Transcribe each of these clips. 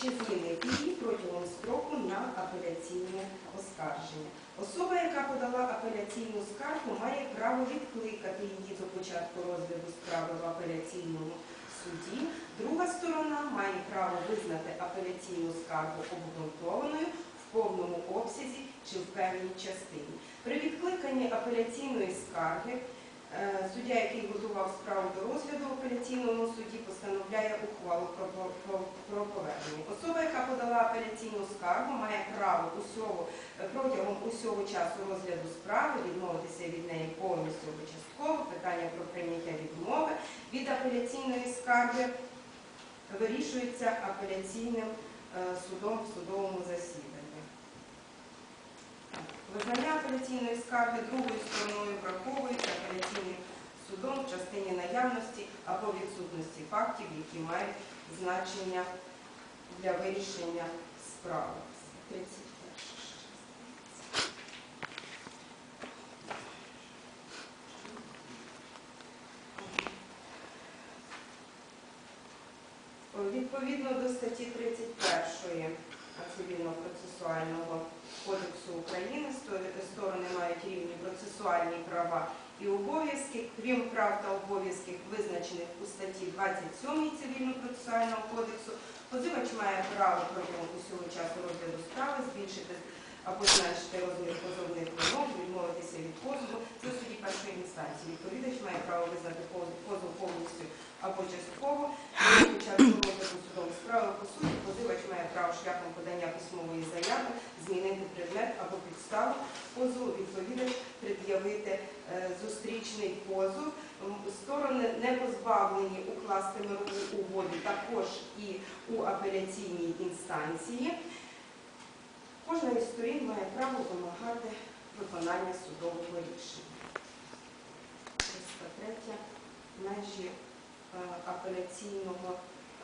чи змінити її протягом строку на апеляційне оскарження. Особа, яка подала апеляційну скаргу, має право відкликати її до початку розгляду справи в апеляційному суді. Друга сторона має право визнати апеляційну скаргу обґрунтованою в повному обсязі чи в певній частині. При відкликанні апеляційної скарги суддя, який готував справу до розгляду в апеляційному суді, постановляє ухвалу про, повернення. Особа, яка подала апеляційну скаргу, має право усього, е, протягом усього часу розгляду справи відмовитися від неї повністю або частково. Питання про прийняття відмови від апеляційної скарги вирішується апеляційним е, судом в судовому засіданні. Визнання апеляційної скарги другою стороною враховується судом в частині наявності або відсутності фактів, які мають значення для вирішення справи. 31. Відповідно до статті 31 Цивільно-процесуального кодексу України сторони мають рівні процесуальні права і обов'язки, крім прав та обов'язків, визначених у статті 27 Цивільно-процесуального кодексу, позивач має право протягом усього часу розгляду справи збільшити або зменшити розмір позовних вимог, відмовитися від позову до суді першої інстанції. Відповідач має право визнати позов повністю або частково. Судової справи по суті позивач має право шляхом подання письмової заяви змінити предмет або підставу позову. Відповідач пред'явити зустрічний позов. Сторони не позбавлені укласти мирову угоду також і у апеляційній інстанції. Кожна із сторін має право вимагати виконання судового рішення. 303. Межі е, апеляційного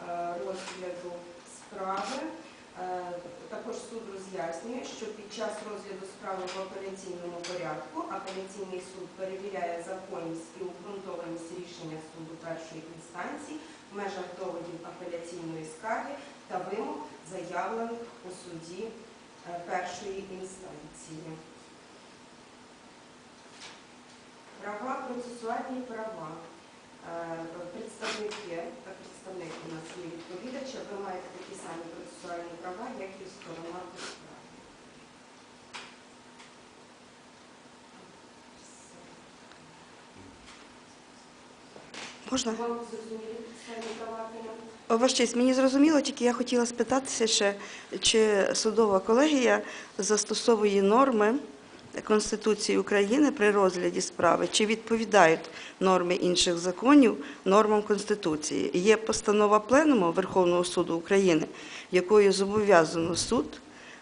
е, розгляду справи. Е, Також суд роз'яснює, що під час розгляду справи в апеляційному порядку апеляційний суд перевіряє законність і обґрунтованість рішення суду першої інстанції в межах доводів апеляційної скарги та вимог, заявлених у суді е, першої інстанції. Права, процесуальні права. Е, Представники та представник у нас є відповідача, ви маєте такі самі процесуальні права, як і сторона. Можна? Вам зрозуміли процесуальні права? Ваш честь, мені зрозуміло, тільки я хотіла спитатися ще, чи судова колегія застосовує норми Конституції України при розгляді справи, чи відповідають норми інших законів нормам Конституції. Є постанова Пленуму Верховного суду України, якою зобов'язано суд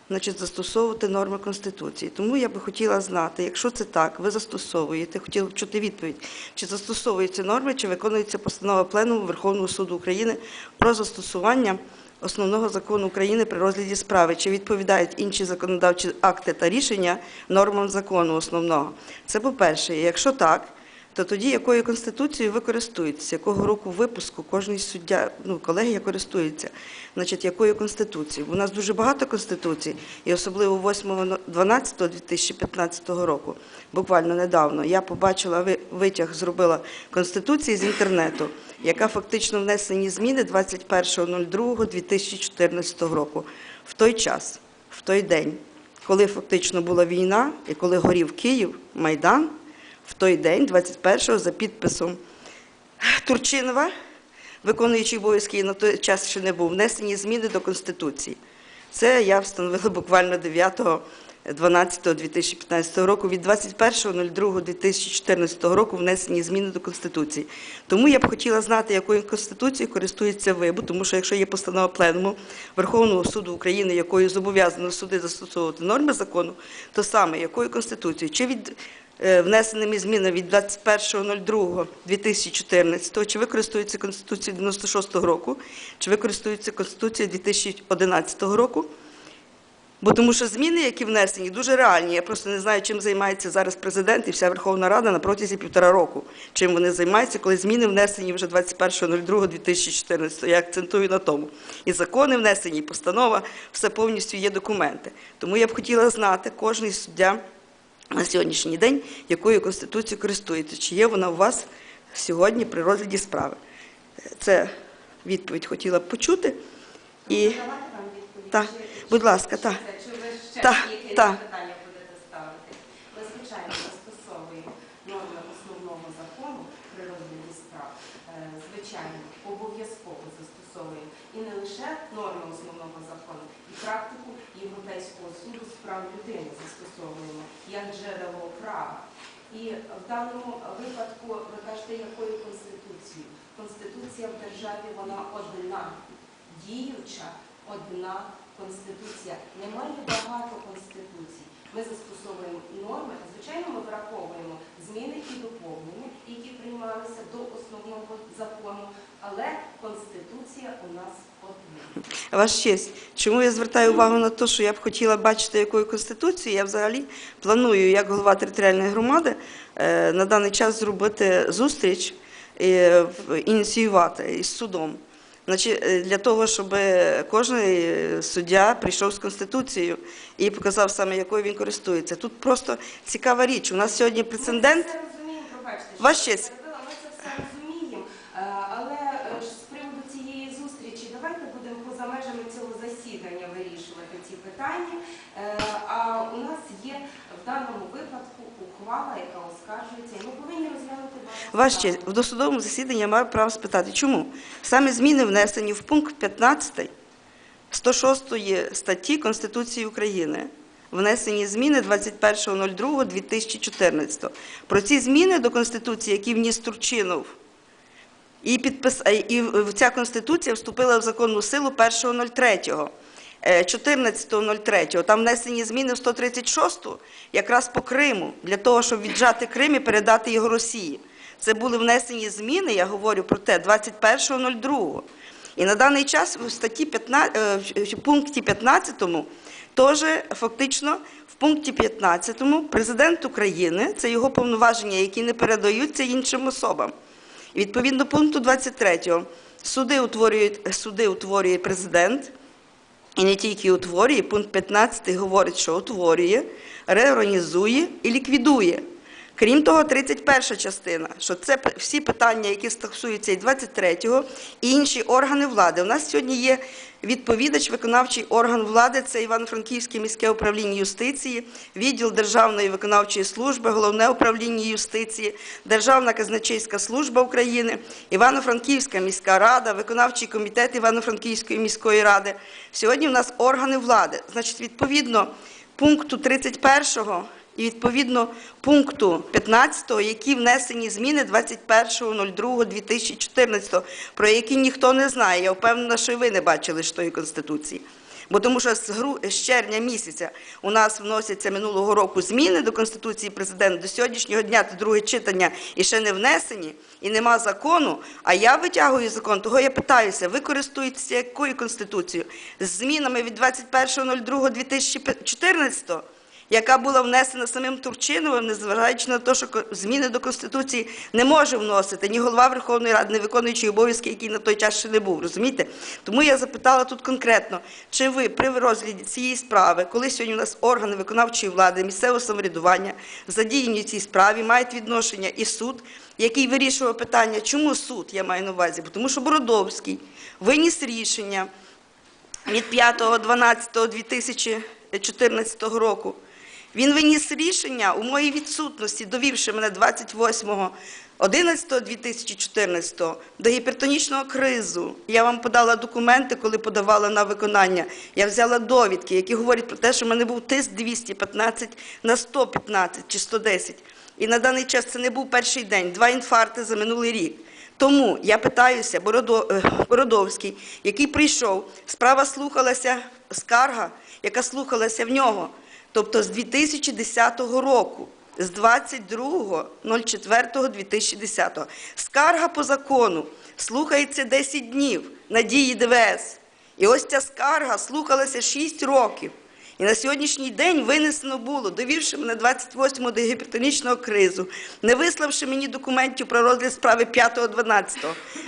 значить, застосовувати норми Конституції. Тому я би хотіла знати, якщо це так, ви застосовуєте, хотіла б чути відповідь, чи застосовуються норми, чи виконується постанова Пленуму Верховного суду України про застосування основного закону України при розгляді справи, чи відповідають інші законодавчі акти та рішення нормам закону основного. Це по-перше. Якщо так, то тоді якою конституцією ви користуєтеся? Якого року випуску кожний суддя, ну, колегія користується? Значить, якою конституцією? У нас дуже багато конституцій, і особливо 8.12.2015 року, буквально недавно, я побачила ви- витяг, зробила конституції з інтернету, яка фактично внесені зміни 21.02.2014 року. В той час, в той день, коли фактично була війна і коли горів Київ, Майдан, в той день, 21-го, за підписом Турчинова, виконуючий обов'язки і на той час ще не був, внесені зміни до Конституції. Це я встановила буквально 9 12.2015 року, від 21.02.2014 року внесені зміни до Конституції. Тому я б хотіла знати, якою Конституцією користується ви, бо тому що якщо є постанова Пленуму Верховного суду України, якою зобов'язано суди застосовувати норми закону, то саме якою Конституцією? Чи від внесеними змінами від 21.02.2014, чи ви користуєтеся Конституцією 96 року, чи ви користуєтеся Конституцією 2011 року, Бо тому що зміни, які внесені, дуже реальні. Я просто не знаю, чим займається зараз президент і вся Верховна Рада на протязі півтора року. Чим вони займаються, коли зміни внесені вже 21.02.2014. Я акцентую на тому. І закони внесені, і постанова, все повністю є документи. Тому я б хотіла знати, кожний суддя на сьогоднішній день, якою конституцією користується, чи є вона у вас сьогодні при розгляді справи. Це відповідь хотіла б почути. І Давати? Так, будь ласка, так. Чи ви ще якісь так. питання будете ставити? Ми, звичайно, застосовуємо норми основного закону при розгляді справ. Е, Звичайно, обов'язково застосовуємо і не лише норми основного закону, і практику Європейського суду з прав людини застосовуємо як джерело права. І в даному випадку ви кажете, якою конституцією? Конституція в державі вона одна, діюча одна конституція. Немає багато конституцій. Ми застосовуємо норми, звичайно, ми враховуємо зміни і доповнення, які приймалися до основного закону, але конституція у нас одна. Ваш честь, чому я звертаю увагу на те, що я б хотіла бачити якою конституцією, я взагалі планую, як голова територіальної громади, е, на даний час зробити зустріч в- ініціювати із судом. Значить, е, для того, щоб кожен суддя прийшов з конституцією і показав саме, якою він користується. Тут просто цікава річ. У нас сьогодні прецедент. Ми це розуміємо, пробачте, що Ваш я перебила, ми це все розуміємо. Е, Але е, ж з приводу цієї зустрічі давайте будемо поза межами цього засідання вирішувати ці питання. Е, А у нас є в даному випадку ухвала, яка оскаржується, і ми повинні розглянути Ваш в досудовому засіданні я маю право спитати, чому? Саме зміни внесені в пункт 15 106 статті Конституції України. Внесені зміни 21.02.2014. Про ці зміни до Конституції, які вніс Турчинов, і, підпис... і ця Конституція вступила в законну силу 1.03. Е, 14.03. Там внесені зміни в 136 якраз по Криму, для того, щоб віджати Крим і передати його Росії. Це були внесені зміни, я говорю про те, 21.02. І на даний час в статті 15, е, в пункті 15 теж фактично в пункті 15 президент України, це його повноваження, які не передаються іншим особам. І відповідно пункту 23 суди утворюють, суди утворює президент, і не тільки утворює, пункт 15 говорить, що утворює, реорганізує і ліквідує. Крім того, 31 частина, що це всі питання, які стосуються і 23-го, і інші органи влади. У нас сьогодні є відповідач, виконавчий орган влади, це Івано-Франківське міське управління юстиції, відділ Державної виконавчої служби, головне управління юстиції, Державна казначейська служба України, Івано-Франківська міська рада, виконавчий комітет Івано-Франківської міської ради. Сьогодні в нас органи влади. Значить, відповідно пункту 31 і відповідно пункту 15, які внесені зміни 21.02.2014, про які ніхто не знає. Я впевнена, що і ви не бачили ж тої Конституції. Бо тому що з, гру... з червня місяця у нас вносяться минулого року зміни до Конституції президента, до сьогоднішнього дня це друге читання і ще не внесені, і нема закону, а я витягую закон, того я питаюся, ви користуєтеся якою Конституцією? З змінами від 21.02.2014, яка була внесена самим Турчиновим, незважаючи на те, що зміни до Конституції не може вносити ні голова Верховної Ради, ні виконуючий обов'язки, який на той час ще не був, розумієте? Тому я запитала тут конкретно, чи ви при розгляді цієї справи, коли сьогодні у нас органи виконавчої влади, місцевого самоврядування задіяні в цій справі, мають відношення і суд, який вирішував питання, чому суд, я маю на увазі, тому що Бородовський виніс рішення від 5.12.2014 року. Він виніс рішення у моїй відсутності, довівши мене 28.11.2014 до гіпертонічного кризу. Я вам подала документи, коли подавала на виконання. Я взяла довідки, які говорять про те, що в мене був тиск 215 на 115 чи 110. І на даний час це не був перший день, два інфаркти за минулий рік. Тому я питаюся, е, Бородовський, який прийшов, справа слухалася, скарга, яка слухалася в нього, тобто з 2010 року, з 22.04.2010. Скарга по закону слухається 10 днів на дії ДВС. І ось ця скарга слухалася 6 років. І на сьогоднішній день винесено було, довівши мене 28-го до гіпертонічного кризу, не виславши мені документів про розгляд справи 5-12,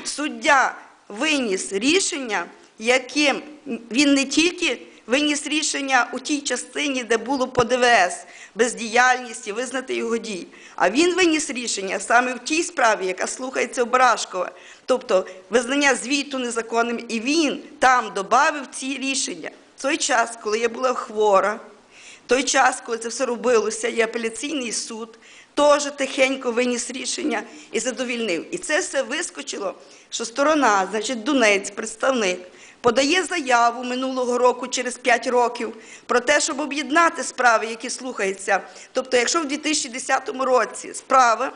суддя виніс рішення, яким він не тільки виніс рішення у тій частині, де було по ДВС, бездіяльність і визнати його дій, а він виніс рішення саме в тій справі, яка слухається у Барашкова, тобто визнання звіту незаконним, і він там додав ці рішення. В той час, коли я була хвора, той час, коли це все робилося, і апеляційний суд теж тихенько виніс рішення і задовільнив. І це все вискочило, що сторона, значить, Донець, представник, подає заяву минулого року через 5 років про те, щоб об'єднати справи, які слухаються. Тобто, якщо в 2010 році справа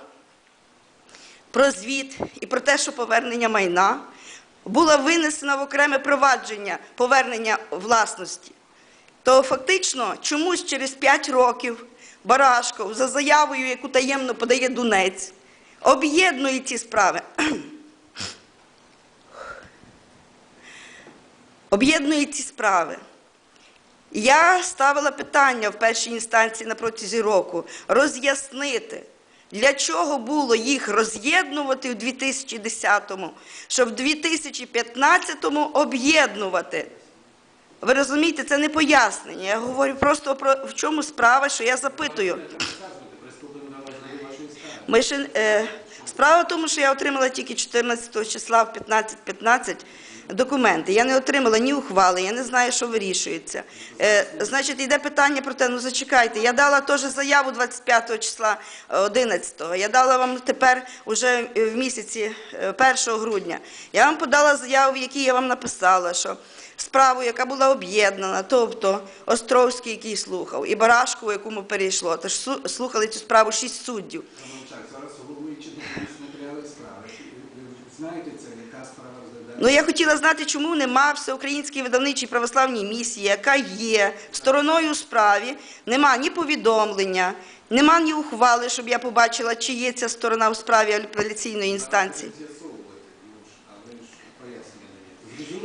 про звіт і про те, що повернення майна була винесена в окреме провадження повернення власності, то фактично чомусь через 5 років Барашков за заявою, яку таємно подає Дунець, об'єднує ці справи. Об'єднує ці справи. Я ставила питання в першій інстанції на протязі року роз'яснити, для чого було їх роз'єднувати в 2010-му, щоб в 2015-му об'єднувати. Ви розумієте, це не пояснення. Я говорю просто про в чому справа, що я запитую. Ми ще, е, справа в тому, що я отримала тільки 14 числа в 15.15 документи. Я не отримала ні ухвали, я не знаю, що вирішується. Е, значить, йде питання про те, ну зачекайте, я дала теж заяву 25 числа 11-го. Я дала вам тепер уже в місяці е, 1 грудня. Я вам подала заяву, в якій я вам написала, що справу, яка була об'єднана, тобто Островський, який слухав, і Барашкову, якому перейшло. Тож слухали цю справу шість суддів. Зараз головуючи матеріали справи. Ви Знаєте це? Ну я хотіла знати, чому нема всеукраїнській видавничій православній місії, яка є стороною у справі, нема ні повідомлення, нема ні ухвали, щоб я побачила, чи є ця сторона у справі апеляційної інстанції. Дійшли.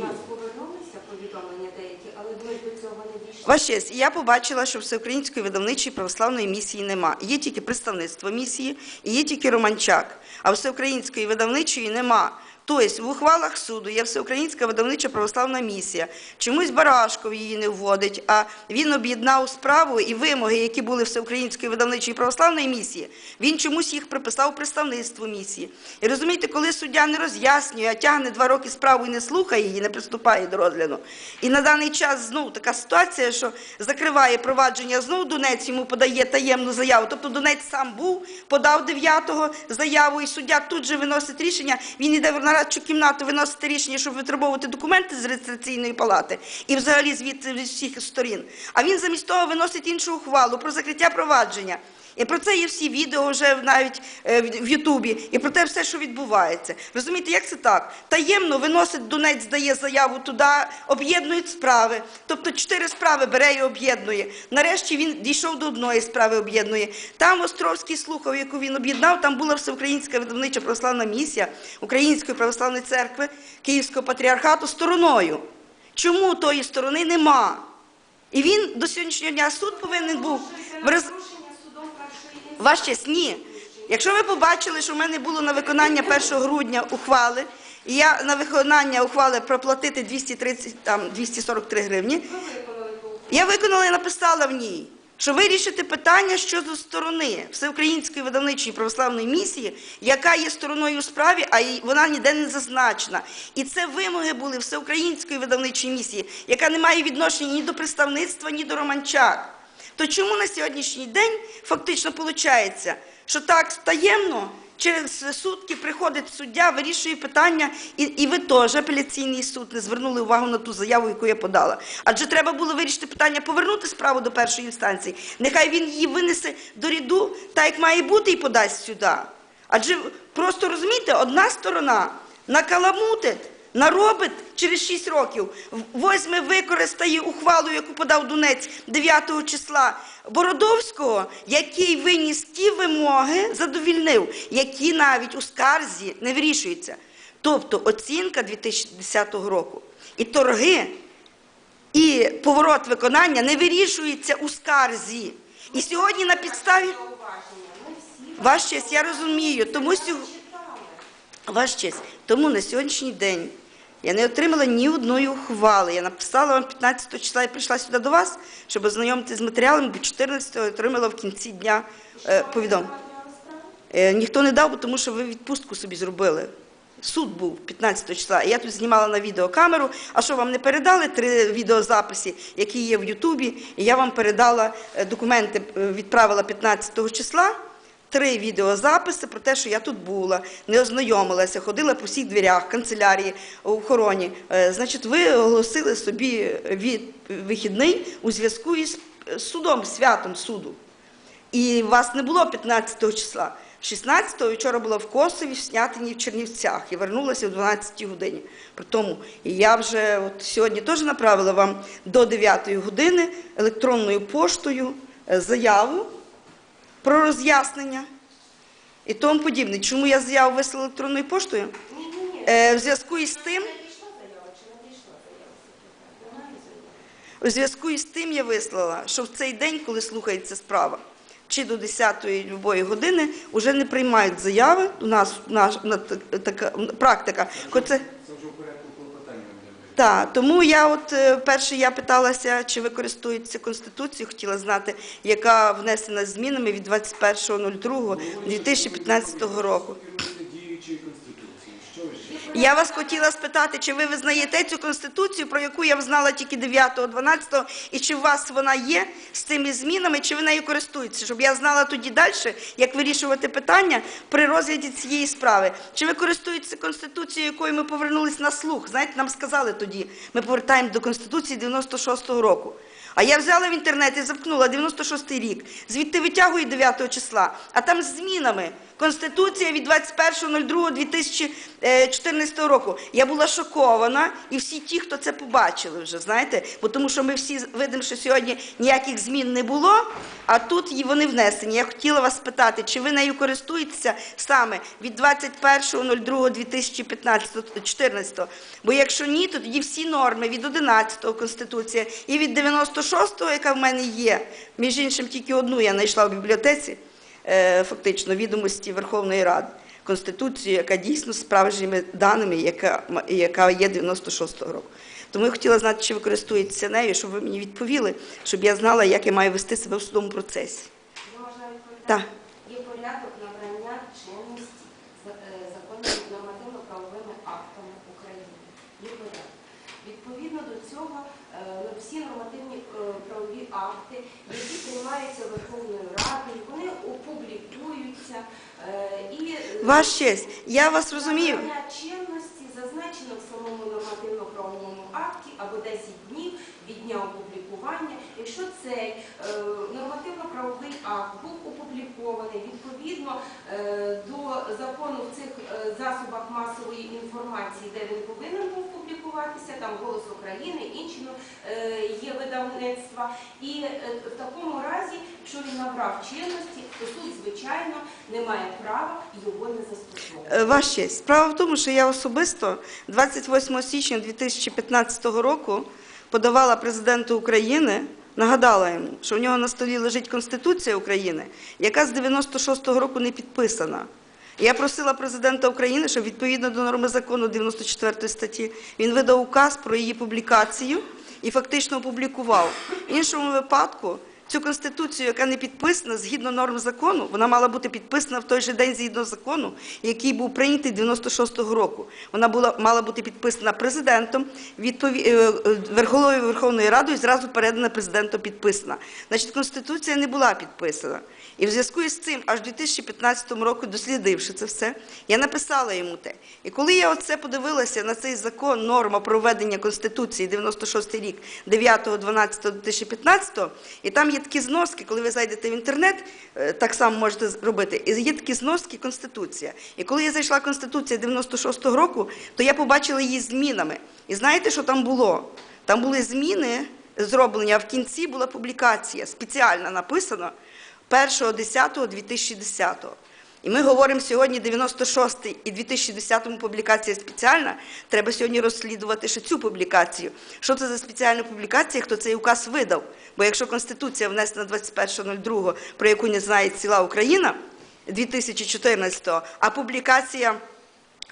Я побачила, що всеукраїнської видавничої православної місії нема. Є тільки представництво місії і є тільки Романчак, а всеукраїнської видавничої нема. Тобто в ухвалах суду є всеукраїнська видавнича православна місія. Чомусь Барашков її не вводить, а він об'єднав справу і вимоги, які були всеукраїнської видавничої православної місії, він чомусь їх приписав представництву місії. І розумієте, коли суддя не роз'яснює, а тягне два роки справу і не слухає її, не приступає до розгляду. І на даний час знову така ситуація, що закриває провадження, знову Донець йому подає таємну заяву. Тобто Донець сам був, подав 9-го заяву, і суддя тут же виносить рішення. Він йде в нарадчу кімнату виносити рішення, щоб витребовувати документи з реєстраційної палати і взагалі звідти з усіх сторін. А він замість того виносить іншу ухвалу про закриття провадження. І про це є всі відео вже навіть е, в в Ютубі, і про те все, що відбувається. Розумієте, як це так? Таємно виносить Донець, дає заяву туди, об'єднують справи. Тобто чотири справи бере і об'єднує. Нарешті він дійшов до одної справи, об'єднує. Там Островський слухав, яку він об'єднав, там була всеукраїнська видавнича православна місія Української православної церкви Київського патріархату стороною. Чому тої сторони нема? І він до сьогоднішнього дня суд повинен був Ваш честь, ні. Якщо ви побачили, що в мене було на виконання 1 грудня ухвали, і я на виконання ухвали проплатити 230, там, 243 гривні, я виконала і написала в ній, що вирішити питання щодо сторони Всеукраїнської видавничої православної місії, яка є стороною у справі, а вона ніде не зазначена. І це вимоги були Всеукраїнської видавничої місії, яка не має відношення ні до представництва, ні до Романчак. То чому на сьогоднішній день фактично виходить, що так таємно через сутки приходить суддя, вирішує питання, і, ви теж апеляційний суд не звернули увагу на ту заяву, яку я подала. Адже треба було вирішити питання, повернути справу до першої інстанції. Нехай він її винесе до ряду, так як має бути, і подасть сюди. Адже просто розумієте, одна сторона накаламутить, наробить через 6 років, возьме, використає ухвалу, яку подав Донець 9 числа Бородовського, який виніс ті вимоги, задовільнив, які навіть у скарзі не вирішуються. Тобто оцінка 2010 року і торги, і поворот виконання не вирішується у скарзі. І сьогодні на підставі. Ваш честь, я розумію, тому сьогодні. Ваш честь. Тому на сьогоднішній день я не отримала ні одної ухвали. Я написала вам 15 числа і прийшла сюди до вас, щоб ознайомитися з матеріалами, бо 14 отримала в кінці дня е, повідомлення. Е, ніхто не дав, тому що ви відпустку собі зробили. Суд був 15 числа, я тут знімала на відеокамеру. А що вам не передали три відеозаписи, які є в Ютубі? І я вам передала е, документи, е, відправила 15 числа. Три відеозаписи про те, що я тут була, не ознайомилася, ходила по всіх дверях, канцелярії, охороні. Е, Значить, ви оголосили собі від вихідний у зв'язку із е, судом, святом суду. І вас не було 15 числа. 16-го вчора була в Косові, в Снятині, в Чернівцях і вернулася о 12 годині. При тому, я вже от сьогодні теж направила вам до 9 години електронною поштою е, заяву про роз'яснення і тому подібне. Чому я заяву вислала електронною поштою? Е, в зв'язку із тим? У зв'язку із тим я вислала, що в цей день, коли слухається справа, чи до 10-ї любої години вже не приймають заяви. У нас наш, на, така практика. Ко Це, Це вже в порядку клопотання. Буде. та, тому я от е, перше я питалася, чи ви користуєтеся Конституцією, хотіла знати, яка внесена змінами від 21.02.2015 року. Керуєте діючою конституцією. Що ви ще? Я вас хотіла спитати, чи ви визнаєте цю конституцію, про яку я знала тільки 9-го, 12-го, і чи у вас вона є з цими змінами, чи ви нею користуєтеся, щоб я знала тоді далі, як вирішувати питання при розгляді цієї справи. Чи ви користуєтеся конституцією, якою ми повернулись на слух? Знаєте, нам сказали тоді, ми повертаємо до конституції 96-го року. А я взяла в інтернеті, запкнула 96-й рік, звідти витягую 9 числа, а там з змінами. Конституція від 21.02.2014 року. Я була шокована, і всі ті, хто це побачили вже, знаєте, бо тому що ми всі видимо, що сьогодні ніяких змін не було, а тут вони внесені. Я хотіла вас спитати, чи ви нею користуєтеся саме від 21.02.2014, бо якщо ні, то тоді всі норми від 11-го Конституція і від 96-го, яка в мене є, між іншим тільки одну я знайшла в бібліотеці, е, фактично відомості Верховної Ради. Конституцію, яка дійсно з справжніми даними, яка, яка є 96-го року. Тому я хотіла знати, чи ви користуєтеся нею, щоб ви мені відповіли, щоб я знала, як я маю вести себе в судовому процесі. Можна відповідати? Так. Є порядок набрання чинності е, законними нормативно-правовими актами України. Є порядок. Відповідно до цього е, всі нормативні е, правові акти, які приймаються Верховною Радою, вони опублікуються е, і е, Ваш честь, я вас розумію. Чинності зазначено в самому нормативно-правовому акті або 10 днів від дня опублікування. Якщо цей е, нормативно-правовий акт був опублікований відповідно е, до закону в цих е, засобах масової інформації, де він повинен був публікуватися, там голос України, інші ну, є видавництва. І в такому разі, якщо він набрав чинності, то суд, звичайно, не має права його не застосовувати. Ваш честь, справа в тому, що я особисто 28 січня 2015 року подавала президенту України, нагадала йому, що в нього на столі лежить Конституція України, яка з 96-го року не підписана. Я просила президента України, щоб відповідно до норми закону 94 статті він видав указ про її публікацію і фактично опублікував. В іншому випадку цю конституцію, яка не підписана згідно норм закону, вона мала бути підписана в той же день згідно закону, який був прийнятий 96-го року. Вона мала бути підписана президентом, відпові... е, е, Верховною Верховною Радою і зразу передана президенту підписана. Значить, конституція не була підписана. І в зв'язку із цим, аж в 2015 році, дослідивши це все, я написала йому те. І коли я оце подивилася на цей закон, норма про введення Конституції 96 рік, 9.12.2015, і там є такі зноски, коли ви зайдете в інтернет, е, так само можете зробити, і є такі зноски Конституція. І коли я зайшла Конституція 96-го року, то я побачила її змінами. І знаєте, що там було? Там були зміни зроблені, а в кінці була публікація, спеціально написано 1.10.2010. І ми говоримо сьогодні 96-й і 2010-му публікація спеціальна. Треба сьогодні розслідувати ще цю публікацію. Що це за спеціальна публікація, хто цей указ видав? Бо якщо Конституція внесена 21.02, про яку не знає ціла Україна 2014-го, а публікація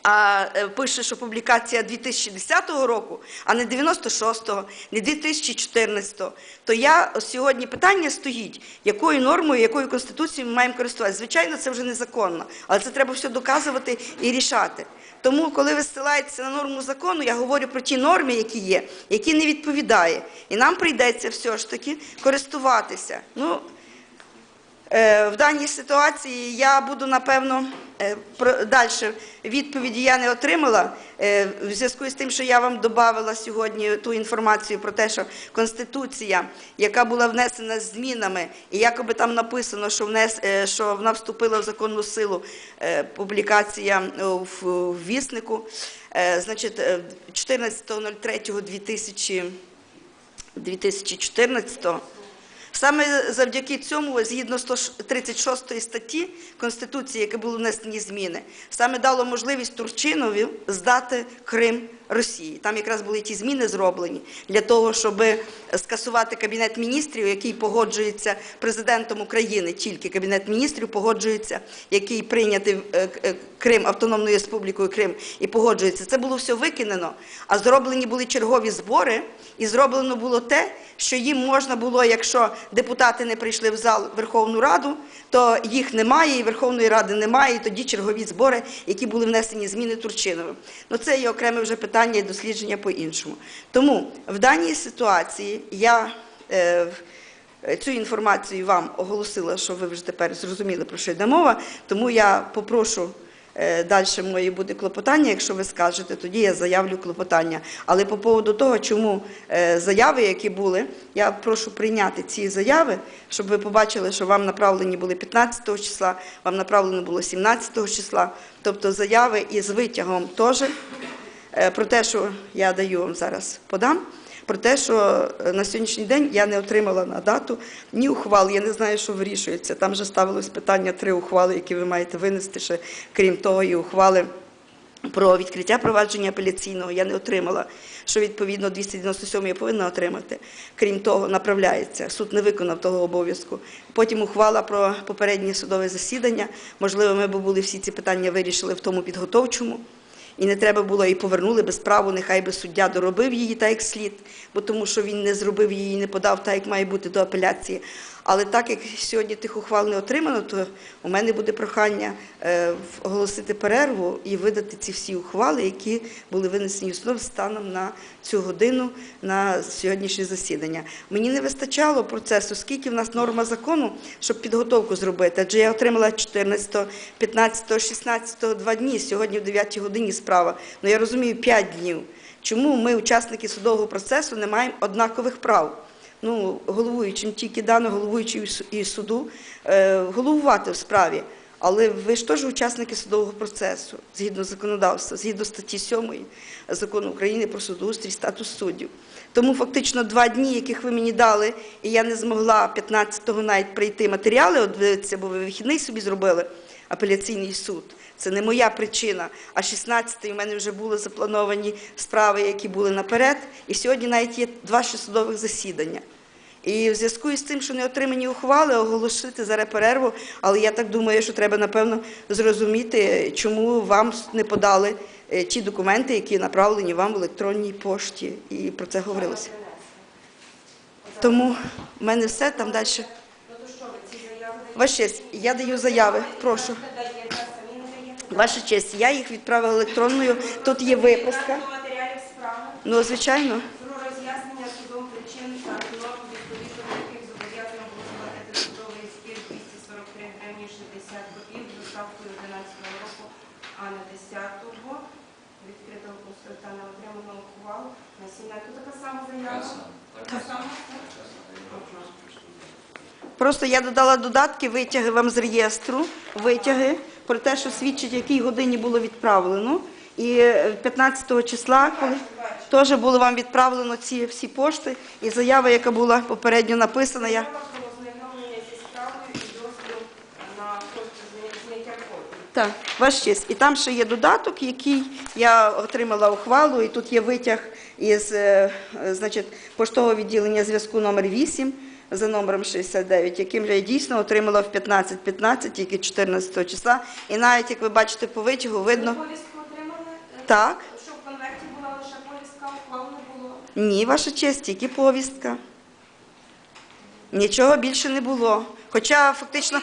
а е, пише, що публікація 2010 року, а не 96-го, не 2014-го, то я сьогодні питання стоїть, якою нормою, якою конституцією ми маємо користуватися. Звичайно, це вже незаконно, але це треба все доказувати і рішати. Тому, коли ви ссилаєтеся на норму закону, я говорю про ті норми, які є, які не відповідає. І нам прийдеться все ж таки користуватися. Ну, Е, В даній ситуації я буду, напевно, далі відповіді я не отримала. Е, В зв'язку з тим, що я вам додавала сьогодні ту інформацію про те, що Конституція, яка була внесена з змінами, і якоби там написано, що, внес, е, що вона вступила в законну силу, е, публікація е, в віснику, е, значить, е, 14.03.2000 2014 Саме завдяки цьому, згідно 136 статті Конституції, яке були внесені зміни, саме дало можливість Турчинові здати Крим Росії. Там якраз були ті зміни зроблені для того, щоб скасувати кабінет міністрів, який погоджується президентом України. Тільки кабінет міністрів погоджується, який прийнятий е, е, Крим Автономною Республікою Крим і погоджується. Це було все викинено, а зроблені були чергові збори, і зроблено було те, що їм можна було, якщо депутати не прийшли в зал Верховну Раду, то їх немає, і Верховної Ради немає, і тоді чергові збори, які були внесені зміни Турчиновим. Ну це є окреме вже питання і дослідження по-іншому. Тому в даній ситуації я е, цю інформацію вам оголосила, що ви вже тепер зрозуміли, про що йде мова, тому я попрошу. Далі моє буде клопотання. Якщо ви скажете, тоді я заявлю клопотання. Але по поводу того, чому е, заяви, які були, я прошу прийняти ці заяви, щоб ви побачили, що вам направлені були 15 числа, вам направлено було 17 числа. Тобто заяви із витягом теж е, про те, що я даю вам зараз подам. Про те, що е, на сьогоднішній день я не отримала на дату ні ухвал, я не знаю, що вирішується. Там вже ставилось питання три ухвали, які ви маєте винести ще, крім того, і ухвали про відкриття провадження апеляційного я не отримала, що відповідно 297 я повинна отримати. Крім того, направляється. Суд не виконав того обов'язку. Потім ухвала про попереднє судове засідання. Можливо, ми б були всі ці питання вирішили в тому підготовчому. І не треба було і повернули би справу, нехай би суддя доробив її так як слід, бо тому що він не зробив її, не подав так, як має бути до апеляції. Але так як сьогодні тих ухвал не отримано, то у мене буде прохання е, оголосити перерву і видати ці всі ухвали, які були винесені установ станом на цю годину на сьогоднішнє засідання. Мені не вистачало процесу, скільки в нас норма закону, щоб підготовку зробити. Адже я отримала 14, 15, 16, два дні. Сьогодні в 9 годині справа. Ну я розумію, 5 днів. Чому ми, учасники судового процесу, не маємо однакових прав? Ну, головуючим тільки дано головуючим і суду е, головувати в справі. Але ви ж теж учасники судового процесу, згідно законодавства, згідно статті 7 закону України про судоустрій, статус суддів. Тому фактично два дні, яких ви мені дали, і я не змогла 15-го навіть прийти матеріали, от бо ви вихідний собі зробили апеляційний суд. Це не моя причина. А 16-й у мене вже були заплановані справи, які були наперед. І сьогодні навіть є два судових засідання. І в зв'язку із тим, що не отримані ухвали, оголосити зараз перерву. Але я так думаю, що треба напевно зрозуміти, чому вам не подали е, ті документи, які направлені вам в електронній пошті. І про це говорилося. Тому в мене все там далі. Ну то що ви ці заяви даєте? Ваша честь, я даю заяви. Прошу. Ваша честь, я їх відправила електронною. Тут є виписка. Ну, звичайно. про роз'яснення судом причин та норм, відповідно яких зобов'язано було сплатити судовий збір 243 гривні 60 копійок доставкою 11 року, а не 10-го. Відкритого консульта на отриману ухвалу на 17. Тут така сама заява. Така сама? Просто я додала додатки, витяги вам з реєстру, витяги про те, що свідчить, якій годині було відправлено. І е, 15 числа, коли теж було вам відправлено ці всі пошти, і заява, яка була попередньо написана, я. Так, ваш честь. І там ще є додаток, який я отримала ухвалу, і тут є витяг із е, значить, поштового відділення зв'язку номер 8 за номером 69, яким я дійсно отримала в 15.15, тільки 14 числа. І навіть, як ви бачите по витягу, видно... Ви повістку отримали? Так. Що в конверті була лише повістка, не було? Ні, ваша честь, тільки повістка. Нічого більше не було. Хоча фактично...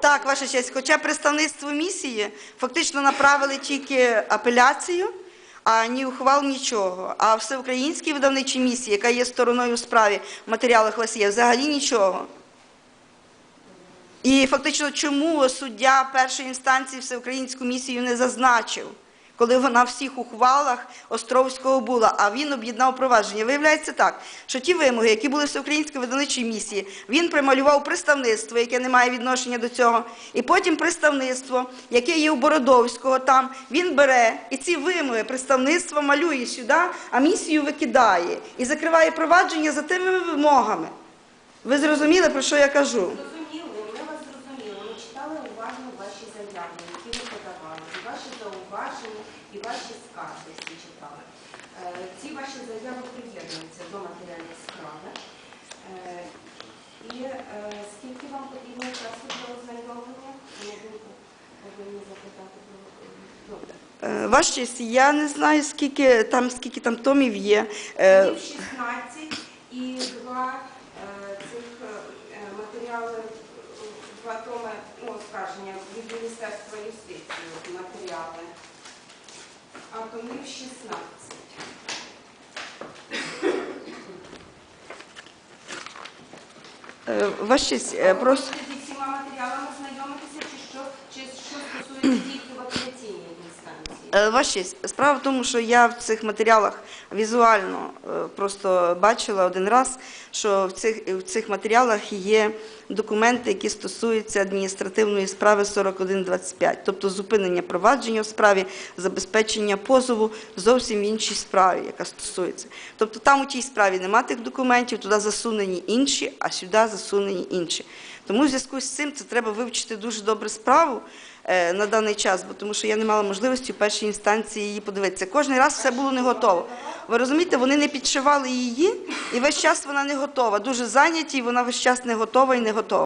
Так, ваша честь, хоча представництво місії фактично направили тільки апеляцію, а ні ухвал, нічого. А всеукраїнській видавничій місії, яка є стороною справі в матеріалах Ласія, взагалі нічого. І фактично, чому суддя першої інстанції всеукраїнську місію не зазначив, коли вона всіх ухвалах Островського була, а він об'єднав провадження. Виявляється так, що ті вимоги, які були в всеукраїнській видавничій місії, він прималював представництво, яке не має відношення до цього, і потім представництво, яке є у Бородовського там, він бере і ці вимоги представництва малює сюди, а місію викидає і закриває провадження за тими вимогами. Ви зрозуміли, про що я кажу? Зрозуміли, ми вас зрозуміли. Ми читали уважно ваші заяви, які ви подавали, і ваші зауваження, і ваші скарги всі читали. Е, Ці ваші заяви приєднуються до матеріалів справи. Е, І е, скільки вам потрібно часу для ознайомлення? Повинні запитати. Добре. Ваш честь, я не знаю, скільки там, скільки там томів є. Е, 16 і два цих матеріали, два томи ну, оскарження від Міністерства юстиції матеріали. А томів 16. е, Ваш честь, е, Ви просто... зі всіма матеріалами знайомитися, чи що, чи що стосується тільки в апеляційній інстанції? Е, Ваш честь, справа в тому, що я в цих матеріалах візуально просто бачила один раз, що в цих, в цих матеріалах є документи, які стосуються адміністративної справи 4125, тобто зупинення провадження в справі, забезпечення позову зовсім в іншій справі, яка стосується. Тобто там у тій справі нема тих документів, туди засунені інші, а сюди засунені інші. Тому в зв'язку з цим це треба вивчити дуже добре справу на даний час, бо тому що я не мала можливості в першій інстанції її подивитися. Кожен раз все було не готово. Ви розумієте, вони не підшивали її, і весь час вона не готова. Дуже зайняті, і вона весь час не готова і не готова.